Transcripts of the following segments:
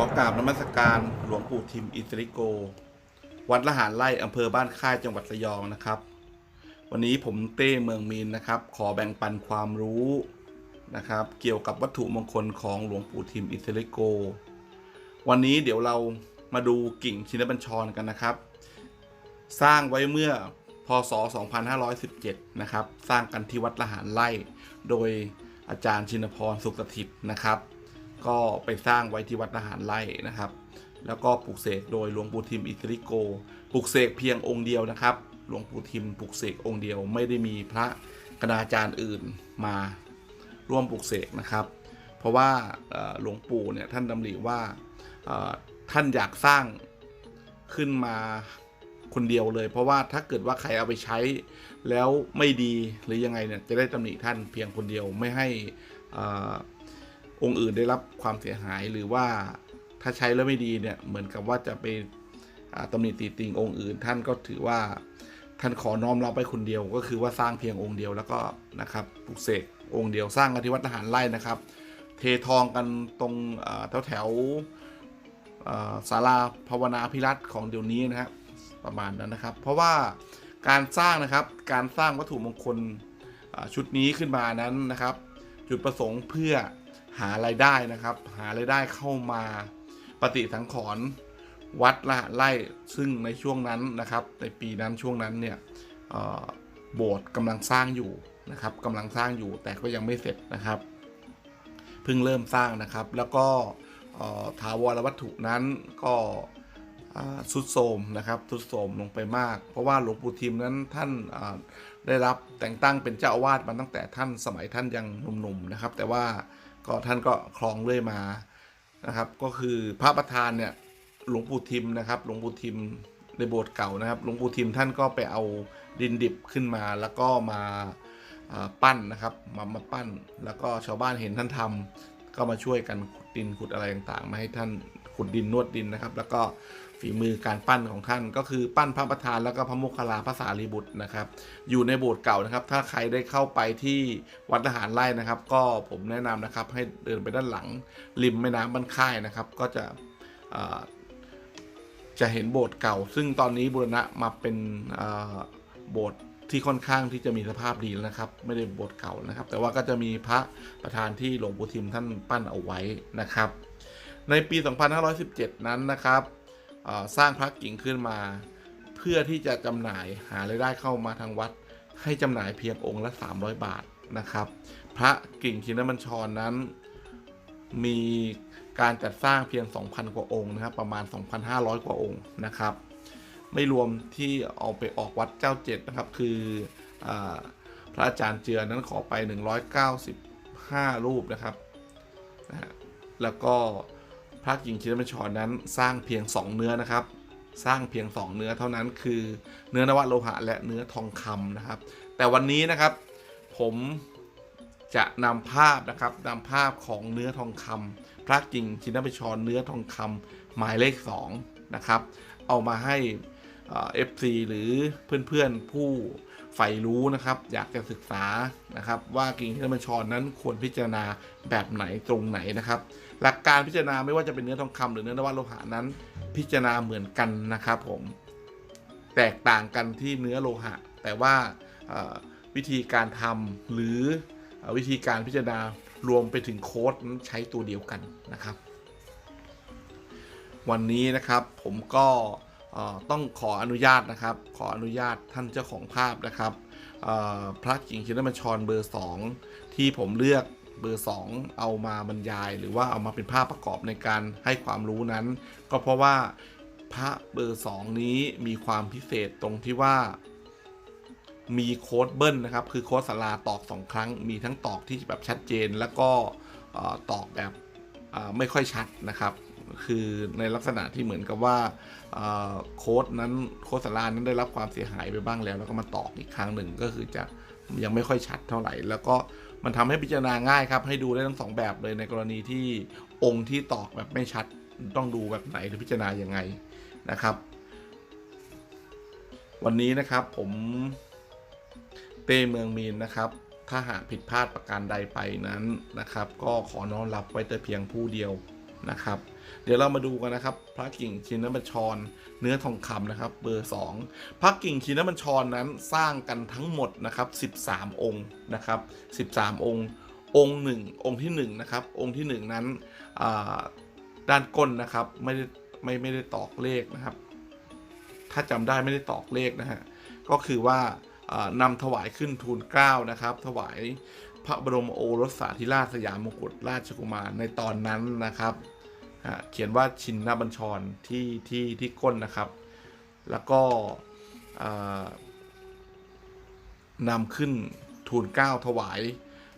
อกราบนมัสการหลวงปู่ทิมอิสริโก วัดละหารไร่อำเภอบ้านค่ายจังหวัดระยองนะครับ วันนี้ผมเต้เมืองมีนนะครับ ขอแบ่งปันความรู้นะครับ เกี่ยวกับวัตถุมงคลของหลวงปู่ทิมอิสริโก วันนี้เดี๋ยวเรามาดูกิ่งชินบัญชรกันนะครับ สร้างไว้เมื่อพศ 2517 นะครับ สร้างกันที่วัดละหารไร่ โดยอาจารย์ชินพรสุขสถิตนะครับ ก็ไปสร้างไว้ที่วัดละหารไร่นะครับ แล้วก็ปลูกเสกโดยหลวงปู่ทิมอิสริโกปลูกเสกเพียงองค์เดียวนะครับ หลวงปู่ทิมปลูกเสกองค์เดียว ไม่ได้มีพระคณาจารย์อื่นมาร่วมปลูกเสกนะครับ เพราะว่าหลวงปู่เนี่ยท่านดำริว่าท่านอยากสร้างขึ้นมาคนเดียวเลย เพราะว่าถ้าเกิดว่าใครเอาไปใช้แล้วไม่ดีหรือยังไงเนี่ยจะได้ตำหนิท่านเพียงคนเดียวไม่ให้ องค์อื่นได้รับความเสียหายหรือว่าถ้าใช้แล้วไม่ดีเนี่ยเหมือนกับว่าจะไปตำหนิติติงองค์อื่น ท่านก็ถือว่าท่านขอน้อมรับไปคนเดียวก็คือว่าสร้างเพียงองค์เดียวแล้วก็นะครับปลุกเสกองค์เดียวสร้างกันที่วัดทหารไร่นะครับ เททองกันตรงแถวแถวศาลาภาวนาพิรัตของเดี๋ยวนี้นะครับประมาณนั้นนะครับ เพราะว่าการสร้างนะครับการสร้างวัตถุมงคลชุดนี้ขึ้นมานั้นนะครับ จุดประสงค์เพื่อ หารายได้นะครับ หารายได้เข้ามาปฏิสังขรณ์วัดละไร่ซึ่งในช่วงนั้นนะครับ ในปีนั้นช่วงนั้นเนี่ยโบสถ์กำลังสร้างอยู่นะครับกำลังสร้างอยู่แต่ก็ยังไม่เสร็จนะครับเพิ่งเริ่มสร้างนะครับ แล้วก็ถาวรวัตถุนั้นก็สุดโทรมนะครับสุดโทรมลงไปมาก เพราะว่าหลวงปู่ทิมนั้นท่านได้รับแต่งตั้งเป็นเจ้าอาวาสมาตั้งแต่ท่านสมัยท่านยังหนุ่มๆนะครับ แต่ว่า ก็ท่านก็ครองเรื่อยมานะครับ ก็คือพระประธานเนี่ยหลวงปู่ทิมนะครับ หลวงปู่ทิมในโบสถ์เก่านะครับ หลวงปู่ทิมท่านก็ไปเอาดินดิบขึ้นมาแล้วก็มาอ่าปั้นนะครับ มามาปั้น แล้วก็ชาวบ้านเห็นท่านทำก็มาช่วยกันขุดดินขุดอะไรต่างๆ มาให้ท่านขุดดินนวดดินนะครับ แล้วก็ ฝีมือการปั้นของท่านก็คือปั้นพระประธานแล้วก็พระโมคคัลลาพระสารีบุตรนะครับ อยู่ในโบสถ์เก่านะครับ ถ้าใครได้เข้าไปที่วัดทหารไร่นะครับ ก็ผมแนะนำนะครับให้เดินไปด้านหลังริมแม่น้ำบ้านค่ายนะครับ ก็จะจะเห็นโบสถ์เก่า ซึ่งตอนนี้บูรณะมาเป็นโบสถ์ที่ค่อนข้างที่จะมีสภาพดีแล้วนะครับ ไม่ได้โบสถ์เก่านะครับ แต่ว่าก็จะมีพระประธานที่หลวงปู่ทิมท่านปั้นเอาไว้นะครับ ในปี 2517 นั้นนะครับ สร้างพระกิ่งขึ้นมา เพื่อที่จะจำหน่ายหารายได้เข้ามาทางวัด ให้จำหน่ายเพียงองค์ละ 300 บาทนะครับ พระกิ่งชินบัญชรนั้น มีการจัดสร้างเพียง 2,000 กว่าองค์นะครับ ประมาณ 2,500 กว่าองค์นะครับ ไม่รวมที่เอาไปออกวัดเจ้าเจ็ดนะครับ คืออพระอาจารย์เจือนั้นขอไป 195 รูปนะครับนะฮะแล้วก็ พระกิ่งชินบัญชรนั้นสร้างเพียง 2 เนื้อนะครับ สร้างเพียง 2 เนื้อเท่านั้นคือเนื้อนวโลหะและเนื้อทองคำนะครับ แต่วันนี้นะครับผมจะนำภาพนะครับนำภาพของเนื้อทองคำพระกิ่งชินบัญชรเนื้อทองคำหมายเลข2นะครับ เอามาให้เอฟซีหรือเพื่อนๆผู้ ใฝ่รู้นะครับ อยากจะศึกษานะครับ ว่ากิ่งที่มันชอนนั้นควรพิจารณาแบบไหนตรงไหนนะครับ หลักการพิจารณาไม่ว่าจะเป็นเนื้อทองคำหรือเนื้อนวโลหะนั้น พิจารณาเหมือนกันนะครับผมแตกต่างกันที่เนื้อโลหะ แต่ว่าวิธีการทำหรือวิธีการพิจารณารวมไปถึงโค้ดนั้นใช้ตัวเดียวกันนะครับ วันนี้นะครับผมก็ ต้องขออนุญาตนะครับ ขออนุญาตท่านเจ้าของภาพนะครับพระกิ่งชินบัญชรเบอร์ 2 ที่ผมเลือกเบอร์ 2 เอามาบรรยาย หรือว่าเอามาเป็นภาพประกอบในการให้ความรู้นั้น ก็เพราะว่าพระเบอร์ 2 นี้มีความพิเศษตรงที่ว่ามีโค้ดเบิ้ลนะครับ คือโค้ดสาราตอก 2 ครั้ง มีทั้งตอกที่แบบชัดเจน แล้วก็ตอกแบบไม่ค่อยชัดนะครับ คือในลักษณะที่เหมือนกับว่าโค้ดนั้นโค้ดสารานั้นได้รับความเสียหายไปบ้างแล้ว แล้วก็มาตอกอีกครั้งหนึ่งก็คือจะยังไม่ค่อยชัดเท่าไหร่ แล้วก็มันทำให้พิจารณาง่ายครับ ให้ดูได้ทั้งสองแบบเลยในกรณีที่องค์ที่ตอกแบบไม่ชัดต้องดูแบบไหนหรือพิจารณายังไงนะครับ วันนี้นะครับผมเต้เมืองมีนนะครับ ถ้าหากผิดพลาดประการใดไปนั้นนะครับ ก็ขอน้อมรับไว้แต่เพียงผู้เดียวนะครับ เดี๋ยวเรามาดูกันนะครับ พระกิ่งชินนบัญชร เนื้อทองคำนะครับ เบอร์ 2 พระกิ่งชินนบัญชรนั้นสร้างกันทั้งหมดนะครับ 13 องค์นะครับ 13 องค์ องค์หนึ่งองค์ที่หนึ่งนะครับ องค์ที่หนึ่งนั้นด้านก้นนะครับไม่ได้ไม่ไม่ได้ตอกเลขนะครับ ถ้าจำได้ไม่ได้ตอกเลขนะฮะก็คือว่าอ่านำถวายขึ้นทูลเกล้านะครับ ถวายพระบรมโอรสสาธิราชสยามมงกุฎราชกุมารในตอนนั้นนะครับ เขียนว่าชินนบัญชรที่ที่ที่ก้นนะครับ แล้วก็นำขึ้นทูลเกล้าถวาย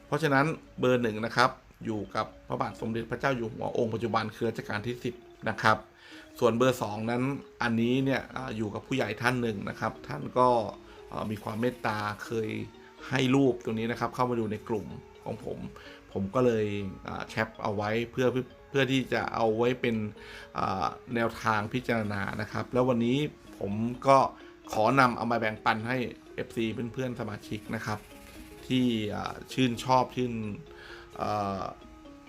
เพราะฉะนั้นเบอร์หนึ่งนะครับ อยู่กับพระบาทสมเด็จพระเจ้าอยู่หัวองค์ปัจจุบันคือรัชกาลที่ 10 นะครับ ส่วนเบอร์2นั้นอันนี้เนี่ยอยู่กับผู้ใหญ่ท่านหนึ่งนะครับ ท่านก็มีความเมตตาเคยให้รูปตรงนี้นะครับ เข้ามาดูในกลุ่มของผม ผมก็เลยแคปเอาไว้เพื่อ เพื่อที่จะเอาไว้เป็นแนวทางพิจารณานะครับ แล้ววันนี้ผมก็ขอนำเอามาแบ่งปันให้ FC เพื่อนๆสมาชิกนะครับ ที่ชื่นชอบชื่น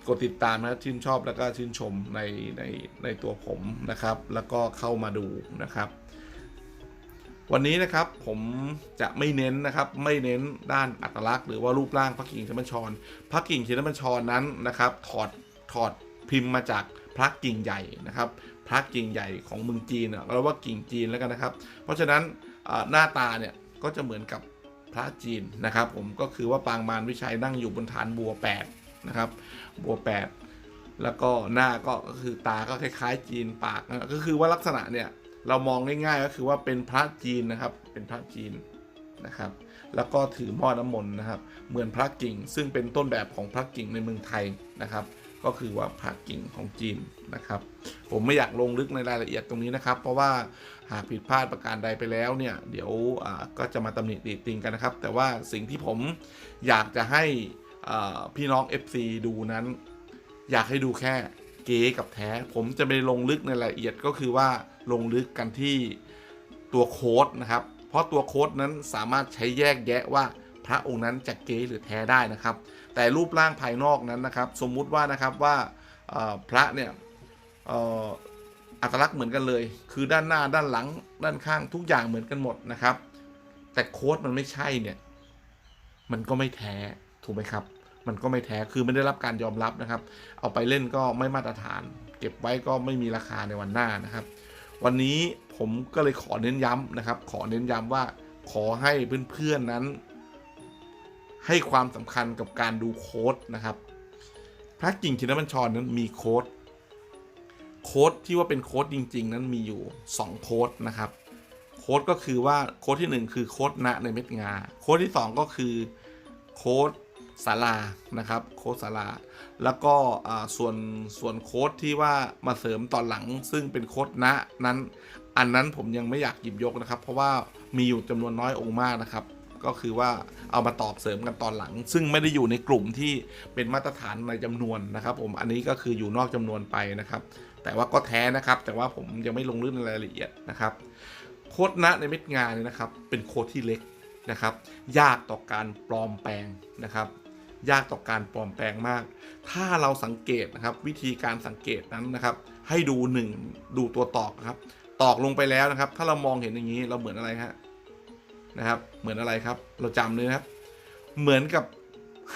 กดติดตามนะชื่นชอบแล้วก็ชื่นชมในในในตัวผมนะครับ แล้วก็เข้ามาดูนะครับ วันนี้นะครับผมจะไม่เน้นนะครับ ไม่เน้นด้านอัตลักษณ์หรือว่ารูปร่างพระกิ่งชินบัญชร พระกิ่งชินบัญชรนั้นนะครับ ถอดถอด พิมพ์มาจากพระกิ่งใหญ่นะครับพระกิ่งใหญ่ของเมืองจีนเราว่ากิ่งจีนแล้วกันนะครับ เพราะฉะนั้นหน้าตาเนี่ยก็จะเหมือนกับพระจีนนะครับ ผมก็คือว่าปางมารวิชัยนั่งอยู่บนฐานบัวแปดนะครับบัวแปดแล้วก็หน้าก็คือตาก็คล้าย ๆ จีนปากก็คือว่าลักษณะเนี่ยเรามองง่ายๆก็คือว่าเป็นพระจีนนะครับ เป็นพระจีนนะครับ แล้วก็ถือหม้อน้ำมนต์นะครับ เหมือนพระกิ่ง ซึ่งเป็นต้นแบบของพระกิ่งในเมืองไทยนะครับ ก็คือว่าพระกิ่งของจีนนะครับ ผมไม่อยากลงลึกในรายละเอียดตรงนี้นะครับ เพราะว่าหากผิดพลาดประการใดไปแล้วเนี่ย เดี๋ยวก็จะมาตำหนิติติงกันนะครับ แต่ว่าสิ่งที่ผมอยากจะให้พี่น้อง FC ดูนั้น อยากให้ดูแค่เก๋กับแท้ ผมจะไม่ลงลึกในรายละเอียดก็คือว่าลงลึกกันที่ตัวโค้ดนะครับ เพราะตัวโค้ดนั้นสามารถใช้แยกแยะว่า ระองค์นั้นจะเก๋หรือแท้ได้นะครับ แต่รูปร่างภายนอกนั้นนะครับ สมมุติว่านะครับว่าพระเนี่ยอัตลักษณ์เหมือนกันเลย คือด้านหน้าด้านหลังด้านข้างทุกอย่างเหมือนกันหมดนะครับ แต่โค้ดมันไม่ใช่เนี่ย มันก็ไม่แท้ถูกไหมครับ มันก็ไม่แท้คือไม่ได้รับการยอมรับนะครับ เอาไปเล่นก็ไม่มาตรฐาน เก็บไว้ก็ไม่มีราคาในวันหน้านะครับ วันนี้ผมก็เลยขอเน้นย้ำนะครับ ขอเน้นย้ำว่าขอให้เพื่อนๆนั้น ให้ความสำคัญกับการดูโค้ดนะครับ พระกิ่งชินบัญชรนั้นมีโค้ดโค้ดที่ว่าเป็นโค้ดจริง ๆ นั้นมีอยู่ 2 โค้ดนะครับ โค้ดก็คือว่าโค้ดทีหนึ่1 คือโค้ดณในเม็ดงา โค้ดที่ 2 ก็คือโค้ดศาลานะครับโค้ดศาลาแล้วก็ส่วนส่วนโค้ดที่ว่ามาเสริมตอนหลัง ซึ่งเป็นโค้ดณนั้น อันนั้นผมยังไม่อยากหยิบยกนะครับ เพราะว่ามีอยู่จำนวนน้อยองค์มากนะครับ ก็คือว่าเอามาตอบเสริมกันตอนหลัง ซึ่งไม่ได้อยู่ในกลุ่มที่เป็นมาตรฐานในจำนวนนะครับ ผมอันนี้ก็คืออยู่นอกจำนวนไปนะครับ แต่ว่าก็แท้นะครับ แต่ว่าผมยังไม่ลงลึกในรายละเอียดนะครับ โคดณในเม็ดงานเนี่ยนะครับ เป็นโคดที่เล็กนะครับ ยากต่อการปลอมแปลงนะครับ ยากต่อการปลอมแปลงมาก ถ้าเราสังเกตนะครับ วิธีการสังเกตนั้นนะครับ ให้ดูหนึ่งดูตัวตอกนะครับ ตอกลงไปแล้วนะครับ ถ้าเรามองเห็นอย่างนี้เราเหมือนอะไรฮะ นะครับ เหมือนอะไรครับ เราจำเลยนะครับ เหมือนกับ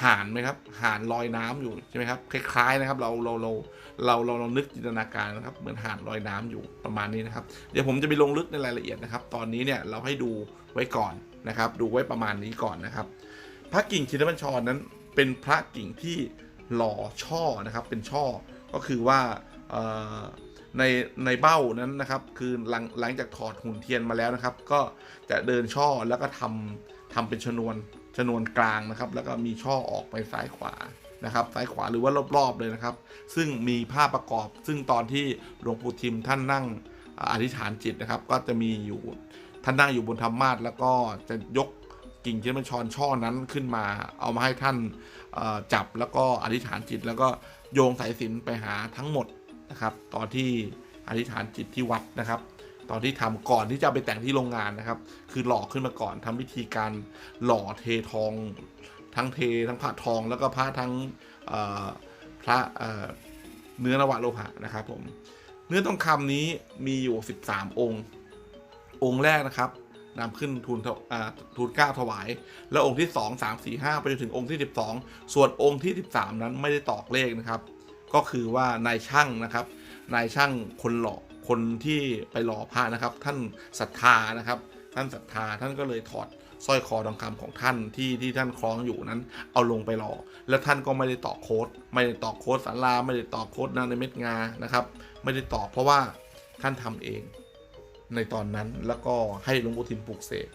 ห่านไหมครับห่านลอยน้ำอยู่ใช่ไหมครับคล้ายๆนะครับ เราเราเราเราเราเรานึกจินตนาการนะครับ เหมือนห่านลอยน้ำอยู่ประมาณนี้นะครับ เดี๋ยวผมจะไปลงลึกในรายละเอียดนะครับ ตอนนี้เนี่ยเราให้ดูไว้ก่อนนะครับ ดูไว้ประมาณนี้ก่อนนะครับ พระกิ่งชินบัญชรนั้น เป็นพระกิ่งที่หล่อช่อนะครับ เป็นช่อก็คือว่า ในในเบ้านั้นนะครับ คือหลังหลังจากถอดหุ่นเทียนมาแล้วนะครับ ก็จะเดินช่อแล้วก็ทำทำเป็นชนวนชนวนกลางนะครับ แล้วก็มีช่อออกไปซ้ายขวานะครับซ้ายขวาหรือว่ารอบๆเลยนะครับ ซึ่งมีภาพประกอบ ซึ่งตอนที่หลวงปู่ทิมท่านนั่งอธิษฐานจิตนะครับ ก็จะมีอยู่ท่านนั่งอยู่บนธรรมาสแล้วก็จะยกกิ่งเชนบัญชรช่อนั้นขึ้นมา เอามาให้ท่านจับแล้วก็อธิษฐานจิต แล้วก็โยงสายสิญจนไปหาทั้งหมด นะครับ ตอนที่อธิษฐานจิตที่วัดนะครับ ตอนที่ทำก่อนที่จะไปแต่งที่โรงงานนะครับ คือหล่อขึ้นมาก่อนทำวิธีการหล่อเททอง ทั้งเททั้งพระทองแล้วก็พระทั้งพระเนื้อนวะโลหะนะครับผมเนื้อทองคำนี้มีอยู่ 13 องค์ องค์แรกนะครับนำขึ้นทูลทูลเก้าถวาย แล้วองค์ที่ 2 3 4 5 ไปจนถึงองค์ที่ 12 ส่วนองค์ที่ 13 นั้นไม่ได้ตอกเลขนะครับ ก็คือว่านายช่างนะครับ นายช่างคนหล่อคนที่ไปหล่อพระนะครับ ท่านศรัทธานะครับ ท่านศรัทธาท่านก็เลยถอดสร้อยคอทองคำของท่านที่ที่ท่านคล้องอยู่นั้น เอาลงไปหล่อแล้วท่านก็ไม่ได้ต่อโค้ดไม่ได้ต่อโค้ดสาราไม่ได้ต่อโค้ดนาในเม็ดงานะครับ ไม่ได้ต่อเพราะว่าท่านทำเองในตอนนั้นแล้วก็ให้หลวงปู่ทิมปลูกเสก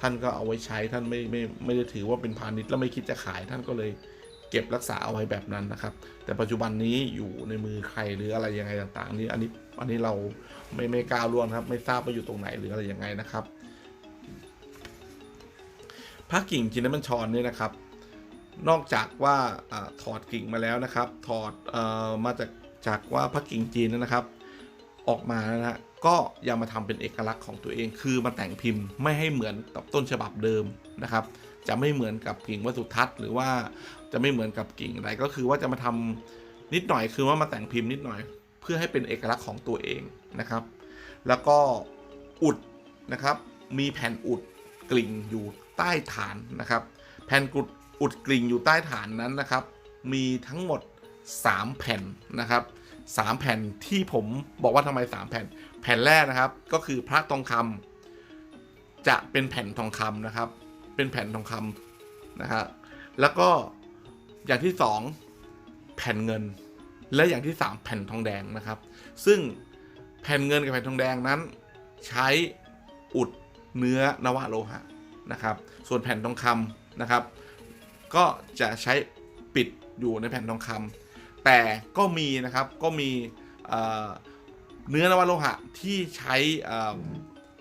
ท่านก็เอาไว้ใช้ท่านไม่ไม่ไม่ได้ถือว่าเป็นพาณิชย์แล้วไม่คิดจะขายท่านก็เลย เก็บรักษาเอาไว้แบบนั้นนะครับ แต่ปัจจุบันนี้อยู่ในมือใครหรืออะไรยังไงต่างๆนี่อันนี้อันนี้เราไม่ไม่กล้าล่วงครับ ไม่ทราบว่าอยู่ตรงไหนหรืออะไรยังไงนะครับพระกิ่งจินบัญชรเนี่ยนะครับ นอกจากว่าอถอดกิ่งมาแล้วนะครับ ถอดออมาจากจากว่าพระกิ่งจีนนะครับ ออกมานะฮะก็ยังมาทำเป็นเอกลักษณ์ของตัวเอง คือมาแต่งพิมพ์ไม่ให้เหมือนกับต้นฉบับเดิมนะครับ จะไม่เหมือนกับกิ่งวัสุทัศน์หรือว่า จะไม่เหมือนกับกิ่งอะไรก็คือว่าจะมาทำนิดหน่อยคือว่ามาแต่งพิมพ์นิดหน่อย เพื่อให้เป็นเอกลักษณ์ของตัวเองนะครับ แล้วก็อุดนะครับ มีแผ่นอุดกลิ่งอยู่ใต้ฐานนะครับ แผ่นกุดอุดกลิ่งอยู่ใต้ฐานนั้นนะครับ มีทั้งหมด 3 แผ่นนะครับ3แผ่นที่ผมบอกว่าทำไม 3 แผ่น แผ่นแรกนะครับ ก็คือพระทองคำจะเป็นแผ่นทองคำนะครับ เป็นแผ่นทองคำนะฮะแล้วก็ อย่างที่ 2 แผ่นเงิน และอย่างที่ 3 แผ่นทองแดงนะครับ ซึ่งแผ่นเงินกับแผ่นทองแดงนั้น ใช้อุดเนื้อนวะโลหะนะครับ ส่วนแผ่นทองคำนะครับ ก็จะใช้ปิดอยู่ในแผ่นทองคำแต่ก็มีนะครับก็มีเนื้อนวโลหะที่ใช้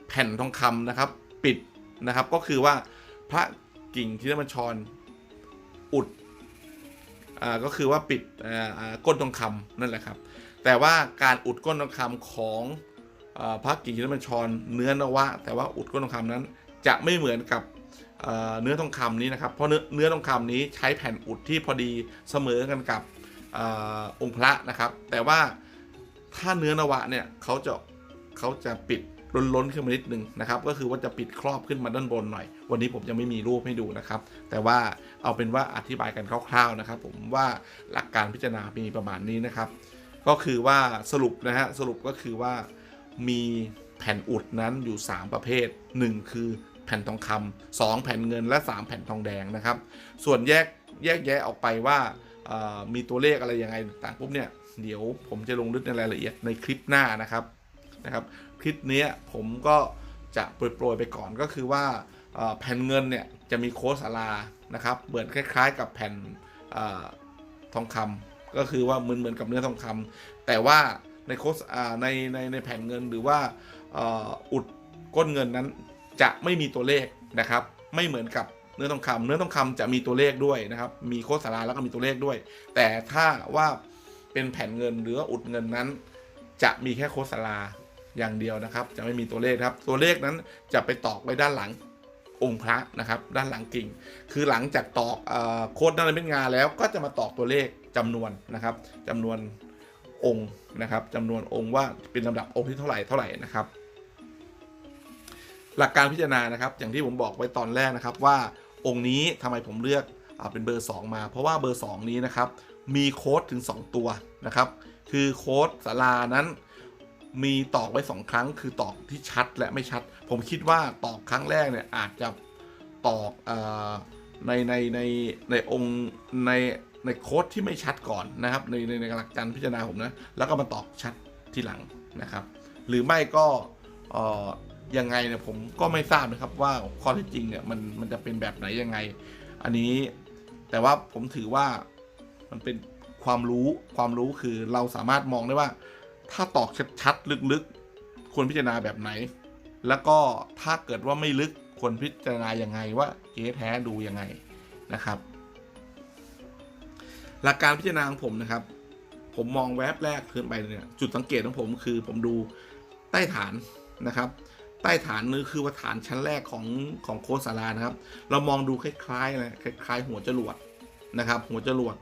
แผ่นทองคำนะครับ ปิดนะครับก็คือว่าพระกิ่งที่ได้บัญชรอุด ก็คือว่าปิดก้นทองคำนั่นแหละครับ แต่ว่าการอุดก้นทองคำของอพระกิ่งที่ได้บัญชรเนื้อนวะ แต่ว่าอุดก้นทองคำนั้นจะไม่เหมือนกับเนื้อทองคำนี้นะครับ เพราะเนื้อทองคำนี้ใช้แผ่นอุดที่พอดีเสมอกันกับออองค์พระนะครับ แต่ว่าถ้าเนื้อนวะเนี่ยเขาจะเขาจะปิด ล้นๆขึ้นมานิดนึงนะครับก็คือว่าจะปิดครอบขึ้นมาด้านบนหน่อย วันนี้ผมยังไม่มีรูปให้ดูนะครับ แต่ว่าเอาเป็นว่าอธิบายกันคร่าวๆนะครับ ผมว่าหลักการพิจารณามีประมาณนี้นะครับ ก็คือว่าสรุปนะฮะสรุปก็คือว่ามีแผ่นอุดนั้นอยู่ 3 ประเภท 1 คือแผ่นทองคำสองแผ่นเงินและ 3 แผ่นทองแดงนะครับ ส่วนแยกแยกแยะออกไปว่ามีตัวเลขอะไรยังไงต่างปุ๊บเนี่ยเดี๋ยวผมจะลงลึกในรายละเอียดในคลิปหน้านะครับนะครับ คลิปเนี้ยผมก็จะโปรยๆไปก่อนก็คือว่าแผ่นเงินเนี่ยจะมีโค้ดสารานะครับเหมือนคล้าย ๆ กับแผ่นอทองคำก็คือว่าเหมือนเหมือนกับเนื้อทองคำแต่ว่าในโค้ดในในในแผ่นเงินหรือว่าอุดก้นเงินนั้นจะไม่มีตัวเลขนะครับ ไม่เหมือนกับเนื้อทองคำเนื้อทองคำจะมีตัวเลขด้วยนะครับ มีโค้ดสาราแล้วก็มีตัวเลขด้วย แต่ถ้าว่าเป็นแผ่นเงินหรืออุดเงินนั้น จะมีแค่โค้ดสารา อย่างเดียวนะครับ จะไม่มีตัวเลขครับ ตัวเลขนั้นจะไปตอกไว้ด้านหลังองค์พระนะครับ ด้านหลังกิ่ง คือหลังจากตอกโค้ดด้านในเป็นงาแล้วก็จะมาตอกตัวเลขจำนวนนะครับจำนวนองค์นะครับจำนวนองค์ว่าเป็นลำดับองค์ที่เท่าไหร่เท่าไหร่นะครับ หลักการพิจารณานะครับ อย่างที่ผมบอกไว้ตอนแรกนะครับว่าองค์นี้ทำไมผมเลือกเป็นเบอร์ 2 มา เพราะว่าเบอร์ 2 นี้นะครับ มีโค้ดถึง 2 ตัวนะครับ คือโค้ดสารานั้น มีตอกไว้2ครั้ง คือตอกที่ชัดและไม่ชัด ผมคิดว่าตอกครั้งแรกเนี่ยอาจจะตอกอในในในในองค์ในในโค้ดที่ไม่ชัดก่อนนะครับ ในในในหลักการพิจารณาผมนะ แล้วก็มาตอกชัดทีหลังนะครับ หรือไม่ก็เอ่อยังไงเนี่ยผมก็ไม่ทราบนะครับว่าข้อเท็จจริงเนี่ยมันมันจะเป็นแบบไหนยังไง อันนี้แต่ว่าผมถือว่ามันเป็นความรู้ความรู้คือเราสามารถมองได้ว่า ถ้าตอกชัดๆลึกๆ ควรพิจารณาแบบไหน แล้วก็ถ้าเกิดว่าไม่ลึกควรพิจารณายังไงว่าเก๊แท้ดูยังไงนะครับ หลักการพิจารณาของผมนะครับ ผมมองแวบแรกขึ้นไปเนี่ยจุดสังเกตของผมคือผมดูใต้ฐานนะครับ ใต้ฐานนี่คือว่าฐานชั้นแรกของของโคสารานะครับ เรามองดูคล้ายๆนะคล้ายๆ หัวจรวดนะครับ หัวจรวด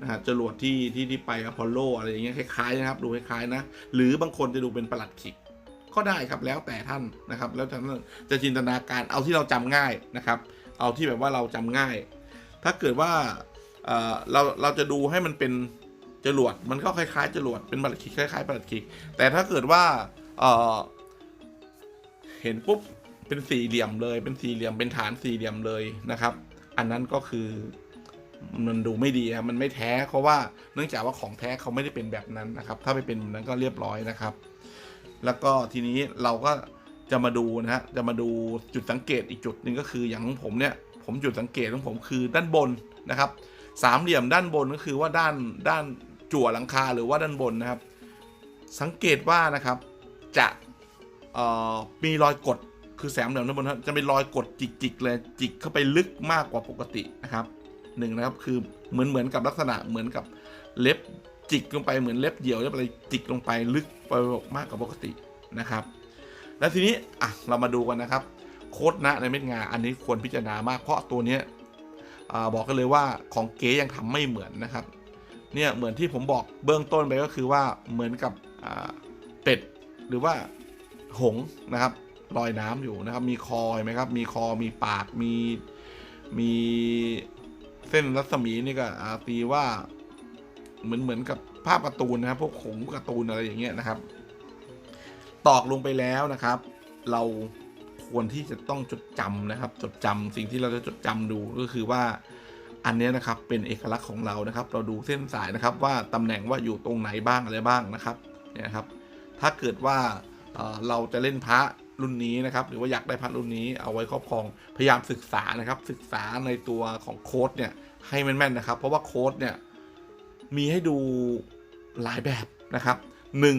นะฮะจรวดที่ที่ที่ไปอพอลโลอะไรอย่างเงี้ยคล้ายๆนะครับดูคล้ายๆนะ หรือบางคนจะดูเป็นประหลัดขิกก็ได้ครับแล้วแต่ท่านนะครับ แล้วท่านจะจินตนาการเอาที่เราจำง่ายนะครับ เอาที่แบบว่าเราจำง่าย ถ้าเกิดว่าเราเราจะดูให้มันเป็นจรวดมันก็คล้ายๆจรวดเป็นประหลัดขิกคล้ายๆประหลัดขิก แต่ถ้าเกิดว่าเเห็นปุ๊บเป็นสี่เหลี่ยมเลย เป็นสี่เหลี่ยมเป็นฐานสี่เหลี่ยมเลยนะครับ อันนั้นก็คือ มันดูไม่ดีครับมันไม่แท้เพราะว่าเนื่องจากว่าของแท้เขาไม่ได้เป็นแบบนั้นนะครับ ถ้าไปเป็นแบบนั้นก็เรียบร้อยนะครับ แล้วก็ทีนี้เราก็จะมาดูนะฮะจะมาดูจุดสังเกตอีกจุดหนึ่งก็คืออย่างของผมเนี่ย ผมจุดสังเกตของผมคือด้านบนนะครับ สามเหลี่ยมด้านบนก็คือว่าด้านด้านจั่วหลังคาหรือว่าด้านบนนะครับ สังเกตว่านะครับจะมีรอยกดคือแสมเหลี่ยมด้านบนนะจะเป็นรอยกดจิกๆเลยจิกเข้าไปลึกมากกว่าปกตินะครับ หนึ่งนะครับ คือเหมือนเหมือนกับลักษณะเหมือนกับเล็บจิกลงไปเหมือนเล็บเหยี่ยวเล็บอะไรจิกลงไปลึกไปมากกว่าปกตินะครับ แล้วทีนี้อะเรามาดูกันนะครับ โค้ดนะในเม็ดงาอันนี้ควรพิจารณามากเพราะตัวเนี้ยบอกกันเลยว่าของเก๋ยังทำไม่เหมือนนะครับ เนี่ยเหมือนที่ผมบอกเบื้องต้นไปก็คือว่าเหมือนกับเป็ดหรือว่าหงนะครับลอยน้ำอยู่นะครับ มีคอไหมครับ มีคอมีปากมีมี ส้นรัศมีนี่ก็อาตีว่าเหมือนเหมือนกับภาพการ์ตูนนะครับ พวกหงการ์ตูนอะไรอย่างเงี้ยนะครับ ตอกลงไปแล้วนะครับ เราควรที่จะต้องจดจำนะครับ จดจำสิ่งที่เราจะจดจำดูก็คือว่าอันนี้นะครับเป็นเอกลักษณ์ของเรานะครับ เราดูเส้นสายนะครับว่าตำแหน่งว่าอยู่ตรงไหนบ้างอะไรบ้างนะครับเนี่ยครับ ถ้าเกิดว่าเราจะเล่นพระ รุ่นนี้นะครับหรือว่าอยากได้พระรุ่นนี้เอาไว้ครอบครองพยายามศึกษานะครับ ศึกษาในตัวของโค้ดเนี่ยให้แม่นๆนะครับ เพราะว่าโค้ดเนี่ยมีให้ดูหลายแบบนะครับหนึ่ง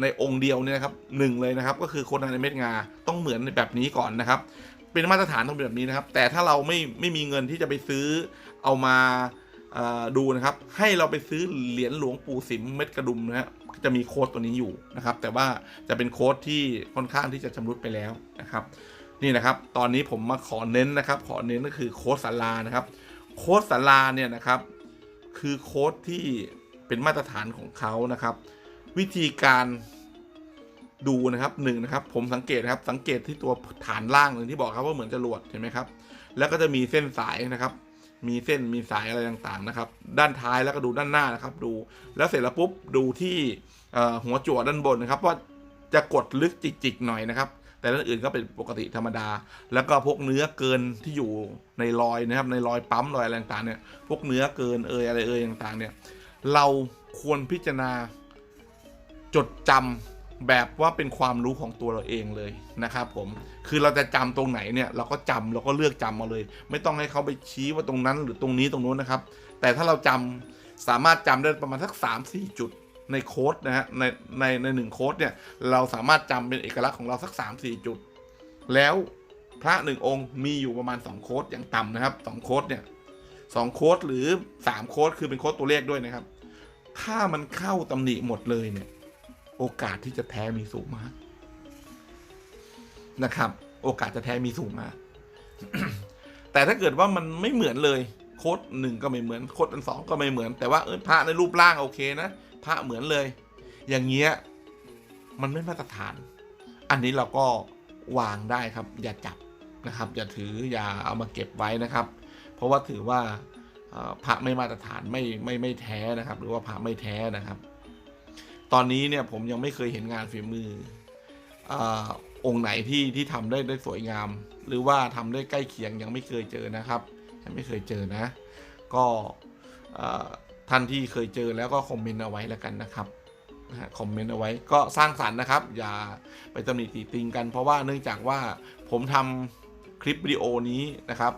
ในองค์เดียวเนี่ยนะครับหนึ่งเลยนะครับ ก็คือโค้ดในเม็ดงาต้องเหมือนแบบนี้ก่อนนะครับ เป็นมาตรฐานต้องเป็นแบบนี้นะครับ แต่ถ้าเราไม่ไม่มีเงินที่จะไปซื้อเอามาดูนะครับ ให้เราไปซื้อเหรียญหลวงปู่สิมเม็ดกระดุมนะฮะ จะมีโค้ดตัวนี้อยู่นะครับ แต่ว่าจะเป็นโค้ดที่ค่อนข้างที่จะชำรุดไปแล้วนะครับ นี่นะครับ ตอนนี้ผมมาขอเน้นนะครับ ขอเน้นก็คือโค้ดสารานะครับ โค้ดสาราเนี่ยนะครับ คือโค้ดที่เป็นมาตรฐานของเขานะครับ วิธีการดูนะครับหนึ่งนะครับผมสังเกตนะครับสังเกตที่ตัวฐานล่างหนึ่งที่บอกครับว่าเหมือนจรวดเห็นไหมครับ แล้วก็จะมีเส้นสายนะครับ มีเส้นมีสายอะไรต่างๆนะครับ ด้านท้ายแล้วก็ดูด้านหน้านะครับดู แล้วเสร็จแล้วปุ๊บดูที่หัวจั่วด้านบนนะครับ ว่าจะกดลึกจิกๆหน่อยนะครับ แต่ด้านอื่นก็เป็นปกติธรรมดา แล้วก็พวกเนื้อเกินที่อยู่ในรอยนะครับ ในรอยปั๊มรอยอะไรต่างๆเนี่ย พวกเนื้อเกินเอยอะไรเอยต่างๆเนี่ย เราควรพิจารณาจดจำ แบบว่าเป็นความรู้ของตัวเราเองเลยนะครับผมคือเราจะจำตรงไหนเนี่ยเราก็จำเราก็เลือกจำมาเลย ไม่ต้องให้เขาไปชี้ว่าตรงนั้นหรือตรงนี้ตรงนู้นนะครับ แต่ถ้าเราจำสามารถจำได้ประมาณสัก 3 4 จุดในโค้ดนะฮะในในในหนึ่งโค้ดเนี่ยเราสามารถจำเป็นเอกลักษณ์ของเราสัก 3 4 จุด แล้วพระหนึ่งองค์มีอยู่ประมาณ 2 โค้ดอย่างต่ำนะครับ2โค้ดเนี่ยสองโค้ดหรือ 3 โค้ดคือเป็นโค้ดตัวเลขด้วยนะครับ ถ้ามันเข้าตำหนิหมดเลยเนี่ย โอกาสที่จะแท้มีสูงมาก นะครับ โอกาสจะแท้มีสูงมาก แต่ถ้าเกิดว่ามันไม่เหมือนเลย โค้ดหนึ่งก็ไม่เหมือน โค้ดอันสองก็ไม่เหมือน แต่ว่าเออพระในรูปร่างโอเคนะพระเหมือนเลย อย่างเงี้ยมันไม่มาตรฐาน อันนี้เราก็วางได้ครับ อย่าจับนะครับ อย่าถืออย่าเอามาเก็บไว้นะครับ เพราะว่าถือว่าพระไม่มาตรฐานไม่ไม่ไม่แท้นะครับ หรือว่าพระไม่แท้นะครับ ตอนนี้เนี่ยผมยังไม่เคยเห็นงานฝีมืออองค์ไหนที่ที่ทำได้ได้สวยงาม หรือว่าทำได้ใกล้เคียงยังไม่เคยเจอนะครับยังไม่เคยเจอนะ ก็ท่านที่เคยเจอแล้วก็คอมเมนต์เอาไว้แล้วกันนะครับคอมเมนต์เอาไว้ก็สร้างสรรค์นะครับ อย่าไปตำหนิติติงกัน เพราะว่าเนื่องจากว่าผมทำคลิปวิดีโอนี้นะครับ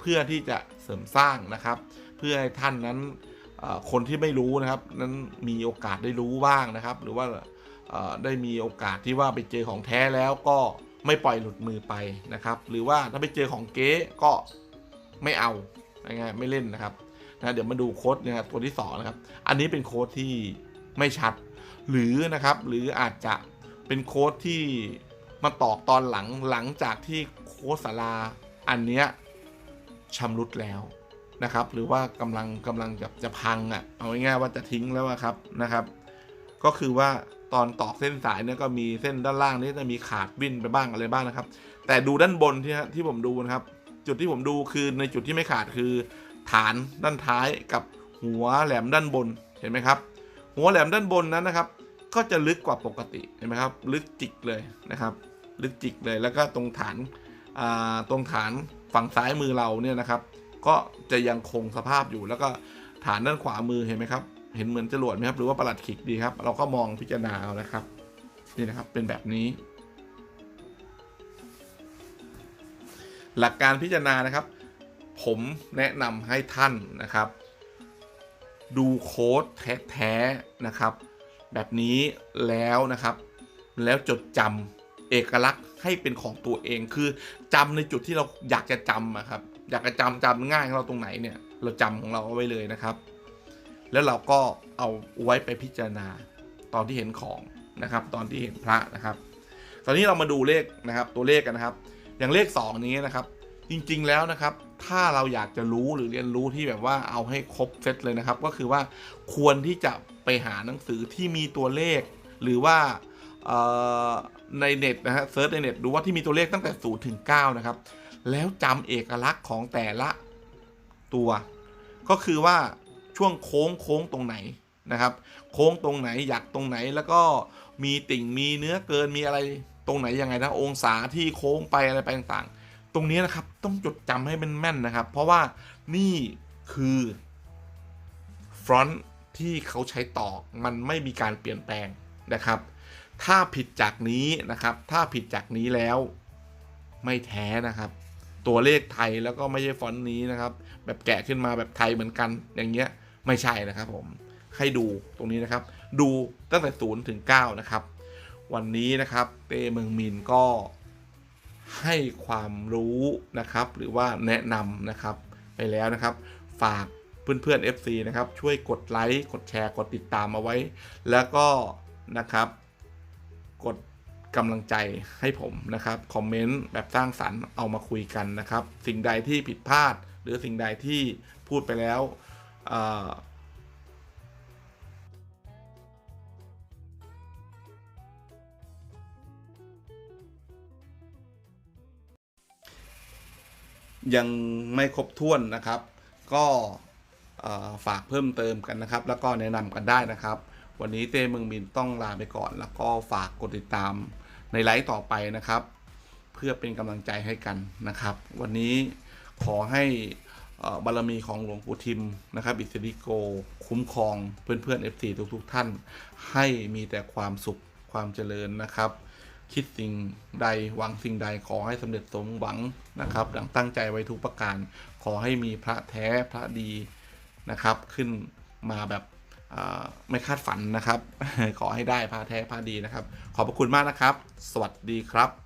เพื่อที่จะเสริมสร้างนะครับ เพื่อให้ท่านนั้น คนที่ไม่รู้นะครับ นั้นมีโอกาสได้รู้บ้างนะครับ หรือว่าได้มีโอกาสที่ว่าไปเจอของแท้แล้วก็ไม่ปล่อยหลุดมือไปนะครับ หรือว่าถ้าไปเจอของเก๊ก็ไม่เอาง่ายๆไม่เล่นนะครับนะเดี๋ยวมาดูโค้ดนะครับตัวที่สองนะครับ อันนี้เป็นโค้ดที่ไม่ชัด หรือนะครับหรืออาจจะเป็นโค้ดที่มาตอกตอนหลังหลังจากที่โค้ดสาราอันเนี้ยชำรุดแล้ว นะครับ หรือว่ากำลังกำลังจะจะพังอะ่ะเอาง่ายๆว่าจะทิ้งแล้วอะครับนะครับ ก็คือว่าตอนตอกเส้นสายเนี่ยก็มีเส้นด้านล่างนี่จะมีขาดวิ่นไปบ้างอะไรบ้างนะครับ แต่ดูด้านบนที่ที่ผมดูนะครับ จุดที่ผมดูคือในจุดที่ไม่ขาดคือ ฐานด้านท้ายกับหัวแหลมด้านบนเห็นไหมครับ หัวแหลมด้านบนนั้นนะครับ ก็จะลึกกว่าปกติเห็นไหมครับ ลึกจิกเลยนะครับ ลึกจิกเลยแล้วก็ตรงฐานตรงฐานฝั่งซ้ายมือเราเนี่ยนะครับ ก็จะยังคงสภาพอยู่ แล้วก็ฐานด้านขวามือเห็นไหมครับ เห็นเหมือนจรวดไหมครับ หรือว่าประหลัดขิกดีครับ เราก็มองพิจารณาเอานะครับ นี่นะครับ เป็นแบบนี้ หลักการพิจารณานะครับ ผมแนะนำให้ท่านนะครับ ดูโค้ดแท้ๆนะครับ แบบนี้แล้วนะครับ แล้วจดจำเอกลักษณ์ให้เป็นของตัวเองคือจำในจุดที่เราอยากจะจำอะครับ อยากจะจำจำง่ายของเราตรงไหนเนี่ยเราจำของเราเอาไว้เลยนะครับ แล้วเราก็เอาไว้ไปพิจารณาตอนที่เห็นของนะครับ ตอนที่เห็นพระนะครับ ตอนนี้เรามาดูเลขนะครับตัวเลขกันนะครับ อย่างเลข 2 นี้นะครับ จริงๆแล้วนะครับ ถ้าเราอยากจะรู้หรือเรียนรู้ที่แบบว่าเอาให้ครบเซตเลยนะครับ ก็คือว่าควรที่จะไปหาหนังสือที่มีตัวเลข หรือว่าในเน็ตนะฮะเซิร์ชในเน็ตดูว่าที่มีตัวเลขตั้งแต่0ถึง9นะครับ แล้วจำเอกลักษณ์ของแต่ละตัว ก็คือว่าช่วงโค้งโค้งตรงไหนนะครับ โค้งตรงไหนอยากตรงไหนแล้วก็มีติ่งมีเนื้อเกินมีอะไรตรงไหนยังไงนะองศาที่โค้งไปอะไรไปต่างๆ ตรงนี้นะครับต้องจดจำให้เป็นแม่นนะครับ เพราะว่านี่คือฟรอนต์ที่เขาใช้ตอกมันไม่มีการเปลี่ยนแปลงนะครับ ถ้าผิดจากนี้นะครับ ถ้าผิดจากนี้แล้วไม่แท้นะครับ ตัวเลขไทยแล้วก็ไม่ใช่ฟอนต์นี้นะครับ แบบแกะขึ้นมาแบบไทยเหมือนกันอย่างเงี้ยไม่ใช่นะครับผมให้ดูตรงนี้นะครับ ดูตั้งแต่ศูนย์ถึงเก้านะครับ วันนี้นะครับเต้เมืองมินก็ให้ความรู้นะครับ หรือว่าแนะนำนะครับ ไปแล้วนะครับ ฝากเพื่อนๆ FC นะครับ ช่วยกดไลค์ กดแชร์ กดติดตามเอาไว้ แล้วก็นะครับ กด กำลังใจให้ผมนะครับคอมเมนต์แบบสร้างสรรค์เอามาคุยกันนะครับ สิ่งใดที่ผิดพลาด หรือสิ่งใดที่พูดไปแล้วยังไม่ครบถ้วนนะครับ ก็ฝากเพิ่มเติมกันนะครับ แล้วก็แนะนำกันได้นะครับ วันนี้เต้เมืองมินต้องลาไปก่อน แล้วก็ฝากกดติดตามในไลฟ์ต่อไปนะครับ เพื่อเป็นกำลังใจให้กันนะครับ วันนี้ขอให้บารมีของหลวงปู่ทิมนะครับ อิสริโก คุ้มครองเพื่อนๆ FC ทุกๆท่าน ให้มีแต่ความสุขความเจริญนะครับ คิดสิ่งใดหวังสิ่งใดขอให้สำเร็จสมหวังนะครับดังตั้งใจไว้ทุกประการ ขอให้มีพระแท้พระดีนะครับ ขึ้นมาแบบ ไม่คาดฝันนะครับ ขอให้ได้พาแท้พาดีนะครับ ขอบพระคุณมากนะครับ สวัสดีครับ